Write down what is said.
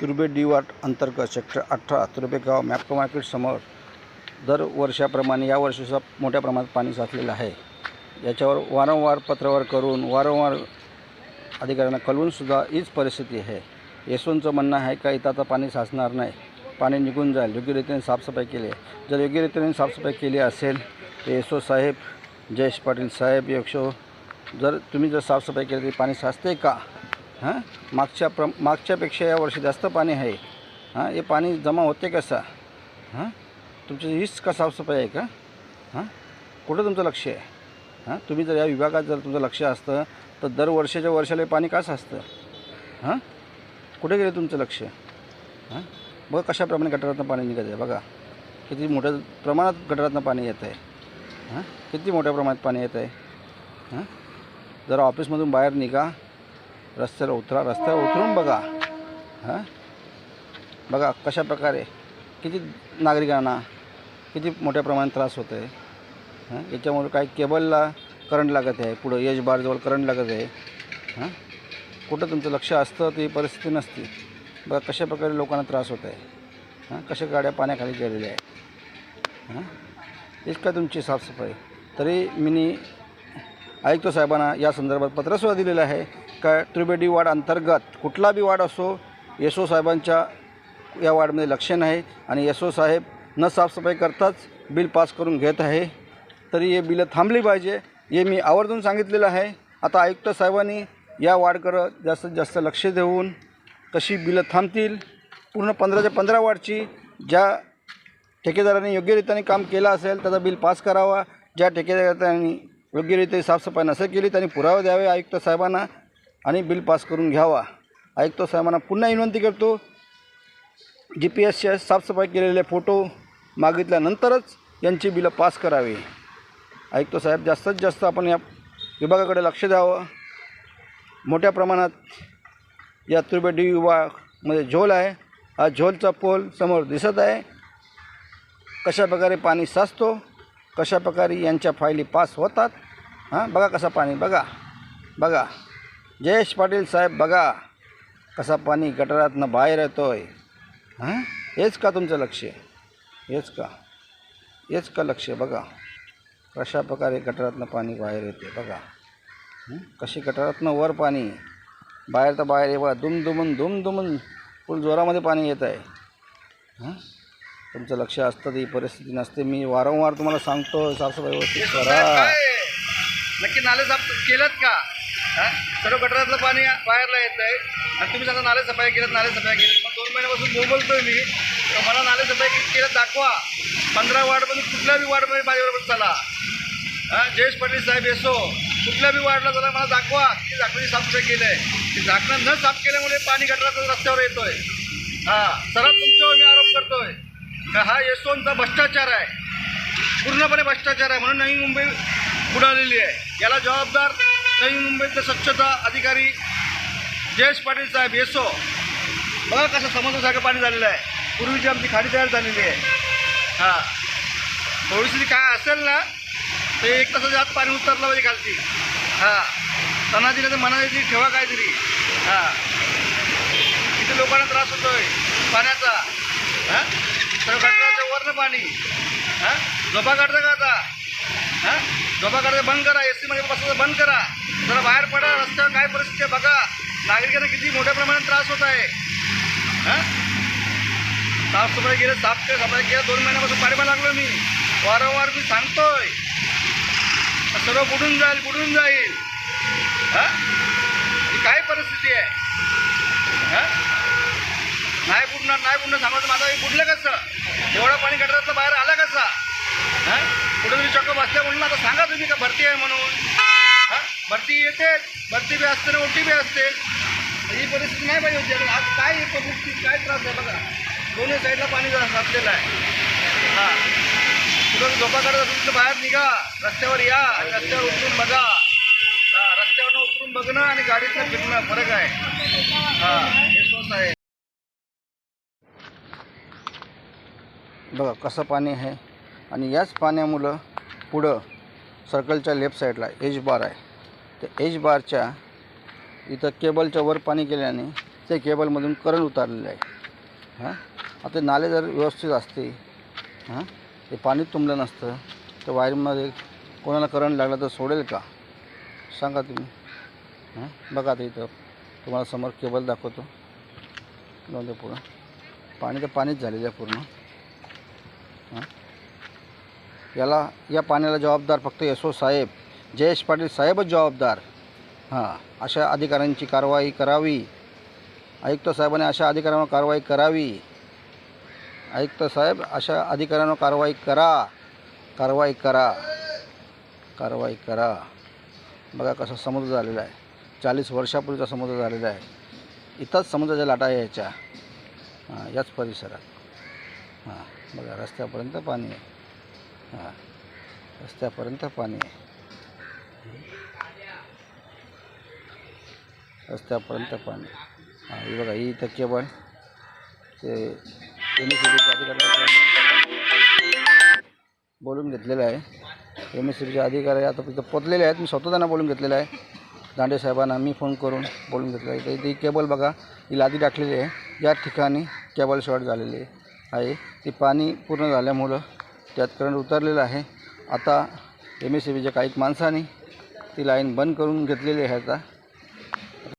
तुर्बे D वाट अंतर्गत sector अठरा तुर्बे गाव मॅप्टो मार्केट समोर दर वर्षाप्रमाणे या वर्षीचा मोठ्या प्रमाणात पाणी साचलेलं आहे. याच्यावर वारंवार पत्रवार करून वारंवार अधिकाऱ्यांना कळवूनसुद्धा हीच परिस्थिती आहे. येसूंचं म्हणणं आहे का इथं आता पाणी साचणार नाही पाणी निघून जाईल योग्यरीतीने साफसफाई केली जर योग्यरीतीने साफसफाई केली असेल तर येसो साहेब जयेश पाटील साहेब यशो जर तुम्ही जर साफसफाई केली तरी पाणी साचते का? हां? मागच्या प्र मागच्यापेक्षा या वर्षी जास्त पाणी आहे. हां? हे पाणी जमा होते कसा? हां? तुमची हीच का साफसफाई आहे का? हां? कुठं तुमचं लक्ष आहे? हां? तुम्ही जर या विभागात जर तुमचं लक्ष असतं तर दर वर्षाच्या वर्षाला हे पाणी कसं असतं? हां? कुठे गेलं तुमचं लक्ष? हां? बघा कशाप्रमाणे गटारातनं पाणी निघत आहे. बघा. किती मोठ्या प्रमाणात गटारातनं पाणी येत आहे. हां? किती मोठ्या प्रमाणात पाणी येत आहे. हां? जरा ऑफिसमधून बाहेर निघा. रस्त्याला उतरा रस्त्यावर उतरून बघा. हां? बघा कशा प्रकारे किती नागरिकांना किती मोठ्या प्रमाणात त्रास होतो आहे हां? याच्यामुळे काही केबलला करंट लागत आहे. पुढं यश बारजवळ करंट लागत आहे. हां? कुठं तुमचं लक्ष असतं ती परिस्थिती नसती. बघा कशा प्रकारे लोकांना त्रास होत आहे हां? कशा गाड्या पाण्याखाली गेलेल्या आहे हां? तेच का तुमची साफसफाई. तरी मी आयुक्त साहेबांना या संदर्भात पत्रसुद्धा दिलेलं आहे. का त्रिबेडी वार्ड अंतर्गत कुठला बी वाड असो यशो साहेबांच्या या वाडमध्ये लक्ष नाही आणि यशो साहेब न साफसफाई करताच बिल पास करून घेत आहे. तरी हे बिलं थांबली पाहिजे हे मी आवर्जून सांगितलेलं आहे. आता आयुक्त साहेबांनी या वाडकडं जास्तीत जास्त लक्ष देऊन कशी बिलं थांबतील पूर्ण पंधराच्या पंधरा वार्डची ज्या ठेकेदारांनी योग्यरीत्याने काम केलं असेल त्याचा बिल पास करावा ज्या ठेकेदारांनी योग्यरित्या साफसफाई नसेल केली त्यांनी पुरावे द्यावे आयुक्त साहेबांना. आणि बिल पास करून घ्यावा. ऐकतो साहेबांना पुन्हा विनंती करतो जी पी एसच्या साफसफाई केलेले फोटो मागितल्यानंतरच यांची बिलं पास करावी. ऐकतो साहेब जास्तीत जास्त आपण या विभागाकडे लक्ष द्यावं. मोठ्या प्रमाणात या त्रिबेडी विभागमध्ये झोल आहे. हा झोलचा पोल समोर दिसत आहे. कशा प्रकारे पाणी साचतो कशा प्रकारे यांच्या फायली पास होतात हां बघा कसं पाणी बघा बघा. जयेश पाटील साहेब बघा कसा पाणी गटारातनं बाहेर येतो आहे हां? हेच का तुमचं लक्ष? हेच का? हेच का लक्ष? बघा. कशा प्रकारे गटारातनं पाणी बाहेर येते बघा. कशी गटारातनं वर पाणी? बाहेर तर बाहेर येवा बघा. दुमदुमून दुमदुमून फुल जोरामध्ये पाणी येत आहे. हां? तुमचं लक्ष असतं ती परिस्थिती नसते. मी वारंवार तुम्हाला सांगतो साफसफाई व्यवस्थित करा. नक्की नाले साफ केलं का? हा? सर्व गटरातलं पाणी बाहेरला येत आहे आणि तुम्ही सांगा नाले सफाई केलं नाले सफाई केली मग दोन महिन्यापासून बोलतोय मी. तर मला नाले सफाई केलं दाखवा. पंधरा वार्डमध्ये कुठल्या बी वार्डमध्ये माझ्याबरोबर चला. हां? जयेश पाटील साहेब येसो. कुठल्या बी वार्डला चला मला दाखवा. की झाकणाची साफसफाई केलं आहे की झाकणं न साफ केल्यामुळे पाणी गटारातून रस्त्यावर येतोय. हां? सरळ तुमच्यावर मी आरोप करतोय. का हा येसोंचा भ्रष्टाचार आहे. पूर्णपणे भ्रष्टाचार आहे. म्हणून नवी मुंबई बुडालेली आहे. याला जबाबदार नवी मुंबईतले स्वच्छता अधिकारी जयेश पाटील साहेब येसो. बघा कसं समुद्रासारखं पाणी झालेलं आहे. पूर्वीची आमची खाडी तयार झालेली आहे. हां. थोडीशी काय असेल ना ते एक तासाच्या आत पाणी उतरलं पाहिजे खालती. हां. तणाची नाही तर मनाची ठेवा काहीतरी. हां. किती लोकांना त्रास होतोय. पाण्याचा. हां? तर वरनं पाणी. हां? झोपा काढता का आता? हां? झोपा करायचं बंद करा एस सीमध्ये बसायचं बंद करा. जरा बाहेर पडा रस्त्यावर काय परिस्थिती आहे बघा. नागरिकांना किती मोठ्या प्रमाणात त्रास होत आहे. हां? साफसफाई गेले साफ केलं सफाई केलं. दोन महिन्यापासून पाठिंबा लागलो मी. वारंवार मी सांगतोय. सर्व बुडून जाईल बुडून जाईल. हां? ही काय परिस्थिती आहे? हां? नाही बुडणार नाही बुडणार. सांगायचं माझं हे बुडलं कसं? एवढं पाणी गटारातलं बाहेर आलं कसा? हां? कुठेतरी चक्क बसल्या म्हणून आता सांगा तुम्ही का भरती आहे म्हणून? हां? भरती येते भरती बी असते ना ओटी बी असते. ही परिस्थिती नाही पाहिजे होती. आता आज काय येतो गोष्टी काय त्रास आहे बघा. दोन्ही साईडला पाणी जरा साचलेलं आहे. हां. कुठं झोपा करत असेल तर बाहेर निघा. रस्त्यावर या आणि रस्त्यावर उतरून बघा. हां रस्त्यावरनं उतरून बघणं आणि गाडीतनं फिरणं फरक आहे. हां हे स्वस्त आहे. बघा कसं पाणी आहे? आणि याच पाण्यामुळं पुढं सर्कलच्या लेफ्ट साईडला एज बार आहे. त्या एज बारच्या इथं केबलच्या वर पाणी गेल्याने ते केबलमधून करंट उतारलेलं आहे. हां? आता नाले जर व्यवस्थित असते हां? ते पाणी तुंबलं नसतं तर वायरमध्ये कोणाला करंट लागला तर सोडेल का? सांगा तुम्ही. हां? बघा आता इथं. तुम्हाला समोर केबल दाखवतो. जाऊ दे पुढं. पाणी तर पाणीच झालेलं आहे पूर्ण. हां? याला या पाण्याला जबाबदार फक्त यशो साहेब. जयेश पाटील साहेबच जबाबदार. हां अशा अधिकाऱ्यांची कारवाई करावी. आयुक्त साहेबांनी अशा अधिकाऱ्यांवर कारवाई करावी. आयुक्त साहेब अशा अधिकाऱ्यांवर कारवाई करा. कारवाई करा. कारवाई करा. बघा कसा समुद्र झालेला आहे. चाळीस वर्षापूर्वीचा समुद्र झालेला आहे. इथंच समुद्राच्या लाटा आहे याच्या हां याच परिसरात. हां बघा रस्त्यापर्यंत पाणी आहे. हां. रस्त्यापर्यंत पाणी आहे. रस्त्यापर्यंत पाणी. हां ही बघा ही इथं केबल. ते एम एस अधिकारी बोलून घेतलेलं आहे. एम एस सी अधिकारी आता तिथं पोचलेले आहेत. मी स्वतः त्यांना बोलून घेतलेलं आहे. दांडे साहेबांना मी फोन करून बोलून घेतलं आहे. तर ती केबल बघा ही लादी टाकलेली आहे. या ठिकाणी केबल शॉर्ट झालेली आहे. ती पाणी पूर्ण झाल्यामुळं त्यात करंट उतरलेलं आहे. आता एम एस सी बीच्या काही माणसांनी ती लाईन बंद करून घेतलेली आहे आता.